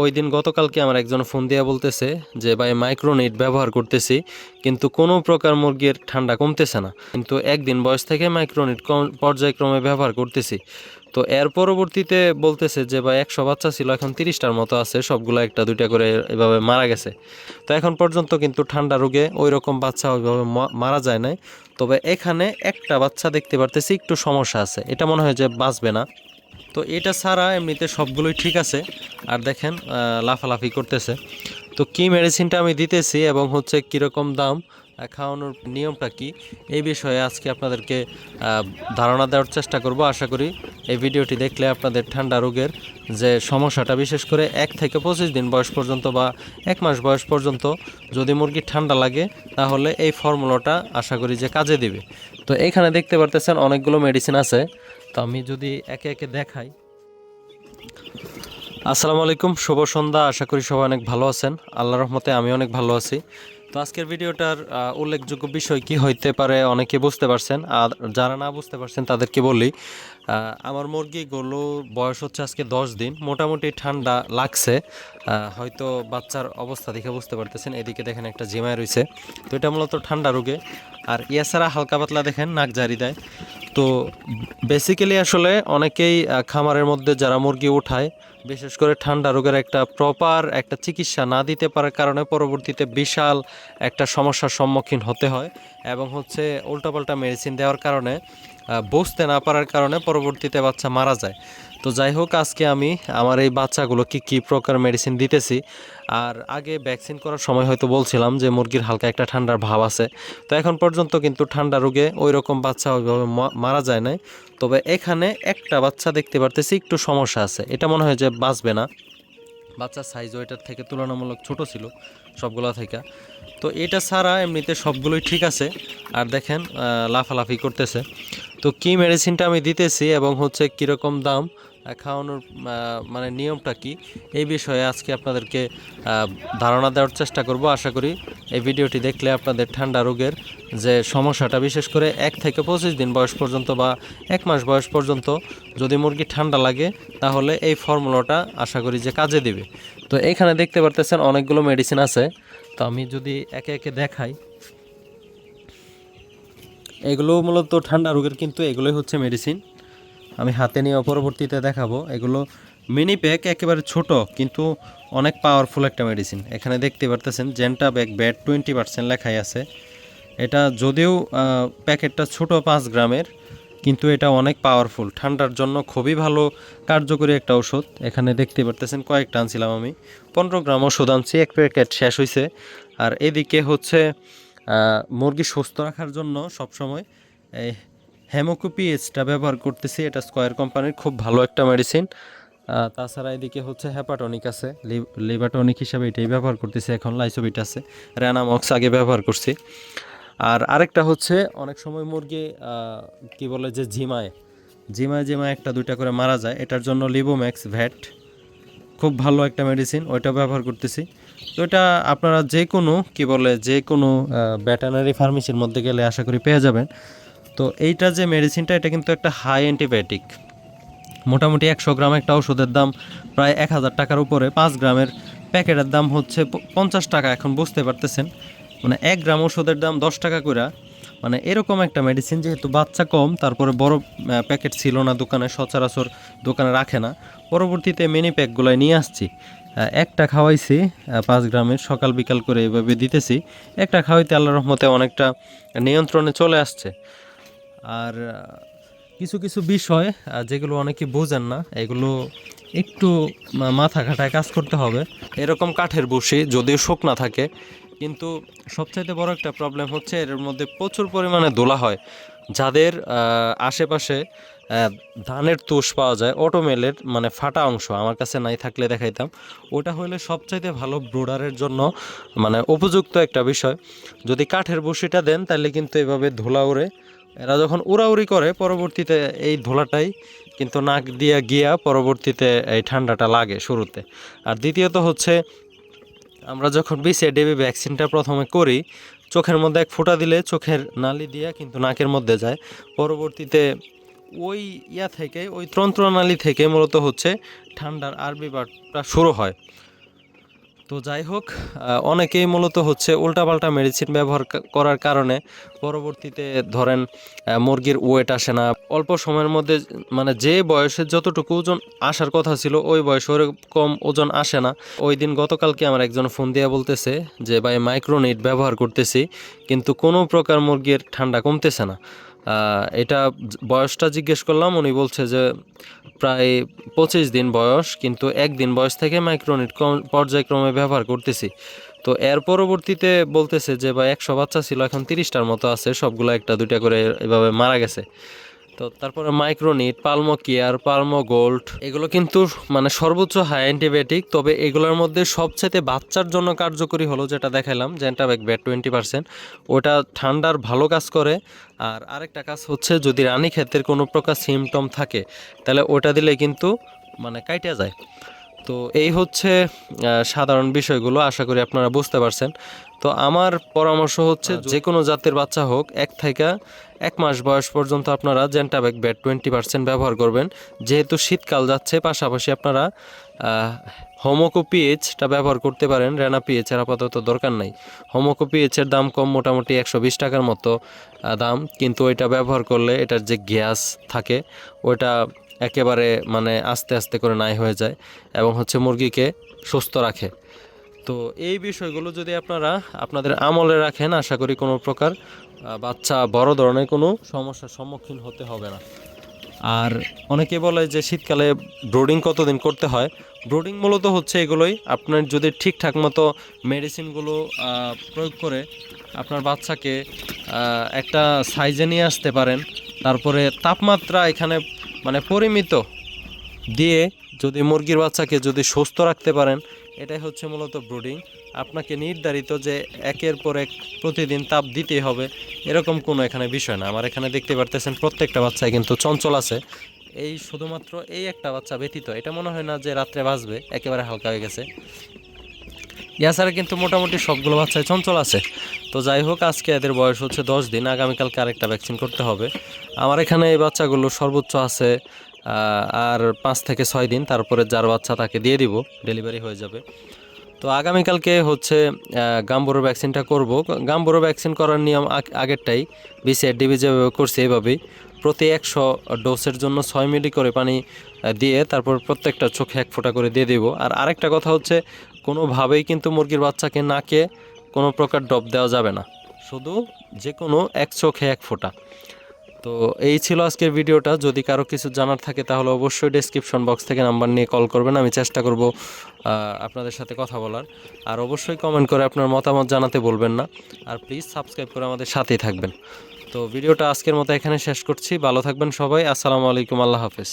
ওই দিন গতকালকে আমার একজন ফোন দিয়ে বলতেছে যে, ভাই মাইক্রোনেট ব্যবহার করতেছি, কিন্তু কোনো প্রকার মুরগির ঠান্ডা কমতেছে না। কিন্তু একদিন বয়স থেকে মাইক্রোনেট পর্যায়ক্রমে ব্যবহার করতেছি। তো এর পরবর্তীতে বলতেছে যে, ভাই, একশো বাচ্চা ছিল, এখন তিরিশটার মতো আছে, সবগুলো একটা, দুইটা করে এভাবে মারা গেছে। তো এখন পর্যন্ত কিন্তু ঠান্ডা রোগে ওই রকম বাচ্চা ওইভাবে মারা যায় নাই। তবে এখানে একটা বাচ্চা দেখতে পারতেছি, একটু সমস্যা আছে। এটা মনে হয় যে বাঁচবে না। তো এটা ছাড়া এমনিতে সবগুলোই ঠিক আছে। আর দেখেন লাফালাফি করতেছে। তো কি মেডিসিনটা আমি দিতেছি এবং হচ্ছে কীরকম দাম খাওয়ানোর নিয়মটা কি, এই বিষয়ে আজকে আপনাদেরকে ধারণা দেওয়ার চেষ্টা করব। আশা করি এই ভিডিওটি দেখলে আপনাদের ঠান্ডা রোগের যে সমস্যাটা, বিশেষ করে এক থেকে পঁচিশ দিন বয়স পর্যন্ত বা এক মাস বয়স পর্যন্ত যদি মুরগির ঠান্ডা লাগে, তাহলে এই ফর্মুলাটা আশা করি যে কাজে দিবে। তো এখানে দেখতে পারতেছেন অনেকগুলো মেডিসিন আছে। তো আমি যদি একে একে দেখাই আসসালামু আলাইকুম, শুভ সন্ধ্যা, আশা করি সবাই অনেক ভালো আছেন। আল্লাহ রহমতে আমি অনেক ভালো আছি। তো আজকের ভিডিওটার উল্লেখযোগ্য বিষয় কি হইতে পারে অনেকে বুঝতে পারছেন, আর যারা না বুঝতে পারছেন তাদেরকে বলি আমার মুরগিগুলোর বয়স হচ্ছে আজকে দশ দিন, মোটামুটি ঠান্ডা লাগছে হয়তো বাচ্চার অবস্থা দেখে বুঝতে পারতেছেন, এদিকে দেখেন একটা জিমায় রয়েছে তো এটা মূলত ঠান্ডা রোগে, আর ইয়া ছাড়া হালকা পাতলা দেখেন, নাক জারি দেয়। তো বেসিক্যালি আসলে অনেকেই খামারের মধ্যে যারা মুরগি উঠায় বিশেষ করে ঠান্ডা রোগের একটা প্রপার একটা চিকিৎসা না দিতে পারার কারণে পরবর্তীতে বিশাল একটা সমস্যার সম্মুখীন হতে হয় এবং হচ্ছে উল্টাপাল্টা মেডিসিন দেওয়ার কারণে বসতে না পারার কারণে পরবর্তীতে বাচ্চা মারা যায়। তো যাই হোক, আজকে আমি আমার এই বাচ্চাগুলোকে কী প্রকার মেডিসিন দিতেছি। আর আগে ভ্যাকসিন করার সময় হয়তো বলছিলাম যে, মুরগির হালকা একটা ঠান্ডার ভাব আছে। তো এখন পর্যন্ত কিন্তু ঠান্ডা রোগে ওই রকম বাচ্চা ওইভাবে মারা যায় নাই। তবে এখানে একটা বাচ্চা দেখতে পারতেছি, একটু সমস্যা আছে। এটা মনে হয় যে বাঁচবে না। বাচ্চার সাইজ ওইটার থেকে তুলনামূলক ছোট ছিল সবগুলো থেকে। তো এটা ছাড়া এমনিতে সবগুলোই ঠিক আছে। আর দেখেন লাফালাফি করতেছে। তো কি মেডিসিনটা আমি দিতেছি এবং হচ্ছে কীরকম দাম খাওয়ানোর মানে নিয়মটা কি? এই বিষয়ে আজকে আপনাদেরকে ধারণা দেওয়ার চেষ্টা করব। আশা করি এই ভিডিওটি দেখলে আপনাদের ঠান্ডা রোগের যে সমস্যাটা, বিশেষ করে এক থেকে পঁচিশ দিন বয়স পর্যন্ত বা এক মাস বয়স পর্যন্ত যদি মুরগি ঠান্ডা লাগে, তাহলে এই ফর্মুলাটা আশা করি যে কাজে দিবে। তো এখানে দেখতে পারতেছেন অনেকগুলো মেডিসিন আছে। তো আমি যদি একে একে দেখাই। এগুলো মূলত ঠান্ডা রোগের কিন্তু এগুলোই হচ্ছে মেডিসিন আমি হাতে নিয়ে পরবর্তীতে দেখাবো। এগুলো মিনি প্যাক একেবারে ছোট, কিন্তু অনেক পাওয়ারফুল একটা মেডিসিন এখানে দেখতে পারতেছেন জেন্টা ব্যাগ ব্যাট টোয়েন্টি পার্সেন্ট লেখাই আছে। এটা যদিও প্যাকেটটা ছোট পাঁচ গ্রামের, কিন্তু এটা অনেক পাওয়ারফুল ঠান্ডার জন্য খুবই ভালো, কার্যকরী একটা ওষুধ এখানে দেখতে পারতেছেন, কয়েকটা আনছিলাম আমি। পনেরো গ্রাম ওষুধ আনছি, এক প্যাকেট শেষ হয়েছে আর এদিকে হচ্ছে মুরগি সুস্থ রাখার জন্য সবসময়, এই হেমোকোপিএসটা ব্যবহার করতেছি, এটা স্কয়ার কোম্পানির খুব ভালো একটা মেডিসিন তাছাড়া এদিকে হচ্ছে হ্যাপাটনিক আছে লিভাটনিক হিসাবে এটাই ব্যবহার করতেছি এখন লাইসোবিট আছে র্যানামক্স আগে ব্যবহার করছি। আর আরেকটা হচ্ছে, অনেক সময় মুরগি কি বলে যে ঝিমায় ঝিমায় ঝিমায় একটা দুইটা করে মারা যায়, এটার জন্য লিবোম্যাক্স ভ্যাট খুব ভালো একটা মেডিসিন ওইটা ব্যবহার করতেছি। তো এটা আপনারা যে কোনো কি বলে যে কোনো ভেটেনারি ফার্মেসির মধ্যে গেলে আশা করি পেয়ে যাবেন। তো এইটা যে মেডিসিনটা এটা কিন্তু একটা হাই অ্যান্টিবায়োটিক মোটামুটি একশো গ্রাম একটা ওষুধের দাম প্রায় এক হাজার টাকার উপরে। পাঁচ গ্রামের প্যাকেটের দাম হচ্ছে পঞ্চাশ টাকা, এখন বুঝতে পারতেছেন। মানে এক গ্রাম ওষুধের দাম দশ টাকা করে মানে এরকম একটা মেডিসিন যেহেতু বাচ্চা কম, তারপরে বড় প্যাকেট ছিল না দোকানে, সচরাচর দোকানে রাখে না। পরবর্তীতে মিনি প্যাকগুলো নিয়ে আসছি। একটা খাওয়াইছি পাঁচ গ্রামের, সকাল বিকাল করে এভাবে দিতেছি। একটা খাওয়াইতে আল্লাহ রহমতে অনেকটা নিয়ন্ত্রণে চলে আসছে। আর কিছু কিছু বিষয় যেগুলো অনেকে বোঝেন না, এগুলো একটু মাথা খাটায় কাজ করতে হবে। এরকম কাঠের বসি যদিও শুকনা থাকে, কিন্তু সবচাইতে বড় একটা প্রবলেম হচ্ছে এর মধ্যে প্রচুর পরিমাণে দোলা হয়। যাদের আশেপাশে ধানের তুষ পাওয়া যায় অটোমেলের মানে ফাটা অংশ, আমার কাছে নাই থাকলে দেখাইতাম, ওটা হলে সবচাইতে ভালো ব্রোডারের জন্য মানে উপযুক্ত একটা বিষয়। যদি কাঠের বসিটা দেন, তাহলে কিন্তু এভাবে ধুলা উড়ে এরা যখন উড়াউড়ি করে, পরবর্তীতে এই ধুলাটাই কিন্তু নাক দিয়া গিয়া পরবর্তীতে এই ঠান্ডাটা লাগে শুরুতে। আর দ্বিতীয়ত হচ্ছে, আমরা যখন বিসে ডেবি ভ্যাকসিনটা প্রথমে করি, চোখের মধ্যে এক ফোঁটা দিলে চোখের নালি দিয়া কিন্তু নাকের মধ্যে যায়। পরবর্তীতে ওই ইয়া থেকে, ওই তন্ত্রনালী থেকে মূলত হচ্ছে ঠান্ডার আরবি বারটা শুরু হয়। তো যাই হোক অনেকেই মূলত হচ্ছে উল্টাপাল্টা মেডিসিন ব্যবহার করার কারণে পরবর্তীতে ধরেন মুরগির ওয়েট আসে না। অল্প সময়ের মধ্যে মানে যে বয়সে যতটুকু ওজন আসার কথা ছিল, ওই বয়সে ওরকম ওজন আসে না। ওই দিন গতকালকে আমার একজন ফোন দিয়ে বলতেছে যে, ভাই মাইক্রোনিট ব্যবহার করতেছি, কিন্তু কোনো প্রকার মুরগির ঠান্ডা কমতেছে না। এটা বয়সটা জিজ্ঞেস করলাম, উনি বলছে যে প্রায় পঁচিশ দিন বয়স, কিন্তু একদিন বয়স থেকে মাইক্রোনিট পর্যায়ক্রমে ব্যবহার করতেছি। তো এর পরবর্তীতে বলতেছে যে বা একশো বাচ্চা ছিল, এখন তিরিশটার মতো আছে, সবগুলো একটা দুইটা করে এভাবে মারা গেছে। তো তারপরে মাইক্রোনিট পালমো কেয়ার পালমো গোল্ড এগুলো কিন্তু মানে সর্বোচ্চ হাই অ্যান্টিবায়োটিক তবে এগুলোর মধ্যে সবচেয়ে বাচ্চার জন্য কার্যকরী হলো যেটা দেখাইলাম জেন্টাবেক ব্যাট টোয়েন্টি পার্সেন্ট ওটা ঠান্ডার ভালো কাজ করে। আর আরেকটা কাজ হচ্ছে যদি রানী ক্ষেতের কোনো প্রকার সিমটম থাকে, তাহলে ওটা দিলে কিন্তু মানে কাইটা যায়। তো এই হচ্ছে সাধারণ বিষয়গুলো, আশা করি আপনারা বুঝতে পারছেন। তো আমার পরামর্শ হচ্ছে যে কোনো জাতের বাচ্চা হোক এক থেকে এক মাস বয়স পর্যন্ত আপনারা জেন্টাবেক ব্যাট টোয়েন্টি পার্সেন্ট ব্যবহার করবেন। যেহেতু শীতকাল যাচ্ছে পাশাপাশি আপনারা হোমোকো পিএইচটা ব্যবহার করতে পারেন। রেনা পিএইচ এর আপাতত দরকার নাই। হোমোকো পিএইচের দাম কম মোটামুটি একশো বিশ টাকার মতো দাম। কিন্তু ওইটা ব্যবহার করলে এটার যে গ্যাস থাকে ওইটা একেবারে মানে আস্তে আস্তে করে নাই হয়ে যায় এবং হচ্ছে মুরগিকে সুস্থ রাখে। তো এই বিষয়গুলো যদি আপনারা আপনাদের আমলে রাখেন, আশা করি কোনো প্রকার বাচ্চা বড় ধরনের কোনো সমস্যার সম্মুখীন হতে হবে না। আর অনেকে বলে যে শীতকালে ব্রোডিং কতদিন করতে হয়? ব্রোডিং মূলত হচ্ছে এগুলোই। আপনার যদি ঠিকঠাক মতো মেডিসিনগুলো প্রয়োগ করে আপনার বাচ্চাকে একটা সাইজে নিয়ে আসতে পারেন, তারপরে তাপমাত্রা এখানে মানে পরিমিত দিয়ে যদি মুরগির বাচ্চাকে যদি সুস্থ রাখতে পারেন এটাই হচ্ছে মূলত ব্রুডিং। আপনাকে নির্ধারিত যে একের পর এক প্রতিদিন তাপ দিতেই হবে, এরকম কোনো এখানে বিষয় না। আমার এখানে দেখতে পারতেছেন প্রত্যেকটা বাচ্চায় কিন্তু চঞ্চল আছে। এই শুধুমাত্র এই একটা বাচ্চা ব্যতীত, এটা মনে হয় না যে রাত্রে বাঁচবে একেবারে হালকা হয়ে গেছে। ইয়াছাড়া কিন্তু মোটামুটি সবগুলো বাচ্চায় চঞ্চল আছে। তো যাই হোক, আজকে এদের বয়স হচ্ছে দশ দিন, আগামীকালকে আরেকটা ভ্যাকসিন করতে হবে। আমার এখানে এই বাচ্চাগুলো সর্বোচ্চ আছে আর পাঁচ থেকে ছয় দিন তারপরে যার বাচ্চা তাকে দিয়ে দিব ডেলিভারি হয়ে যাবে। তো আগামীকালকে হচ্ছে গাম্বুরো ভ্যাকসিনটা করব। গাম্বুরো ভ্যাকসিন করার নিয়ম আগ- আগেরটাই বিসিআর ডিবি যেভাবে করছে এভাবেই। প্রতি একশো ডোসের জন্য ছয় মিলি করে পানি দিয়ে তারপর প্রত্যেকটা চোখে এক ফোঁটা করে দিয়ে দিব। আর আরেকটা কথা হচ্ছে, কোনোভাবেই কিন্তু মুরগির বাচ্চাকে নাকে কোনো প্রকার ডব দেওয়া যাবে না। শুধু যে কোনো এক চোখে এক ফোঁটা। তো এই ছিল আজকের ভিডিওটা। যদি কারও কিছু জানার থাকে, তাহলে অবশ্যই ডেসক্রিপশন বক্স থেকে নাম্বার নিয়ে কল করবেন, আমি চেষ্টা করব আপনাদের সাথে কথা বলার। আর অবশ্যই কমেন্ট করে আপনার মতামত জানাতে বলবেন না। আর প্লিজ সাবস্ক্রাইব করে আমাদের সাথেই থাকবেন। তো ভিডিওটা আজকের মতো এখানে শেষ করছি। ভালো থাকবেন সবাই। আসসালামু আলাইকুম। আল্লাহ হাফেজ।